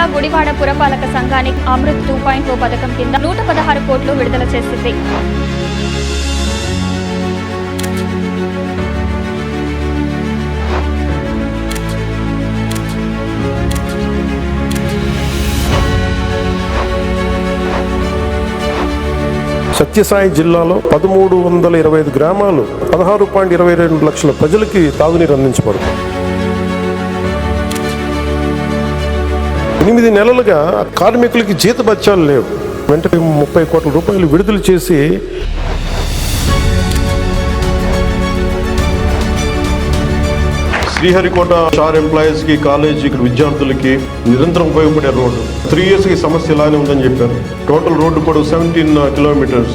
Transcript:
జిల్లా గుడివాడ పురపాలక సంఘానికి అమృత్ టూ పాయింట్ ఓ పథకం కింద నూట పదహారు కోట్లు విడుదల చేసింది. సత్యసాయి జిల్లాలో పదమూడు వందల ఇరవై ఐదు గ్రామాలు పదహారు పాయింట్ ఇరవై రెండు లక్షల ప్రజలకి తాగునీరు అందించబడుతుంది ఎనిమిది నెలలుగా కార్మికులకి జీతభత్యాలు లేవు. వెంటనే ముప్పై కోట్ల రూపాయలు విడుదల చేసి శ్రీహరికోట స్టార్ ఎంప్లాయీస్కి కి ఇక్కడ విద్యార్థులకి నిరంతరం ఉపయోగపడే రోడ్డు. త్రీ ఇయర్స్కి సమస్య ఇలానే ఉందని చెప్పారు. టోటల్ రోడ్డు పొడవు సెవెంటీన్ కిలోమీటర్స్.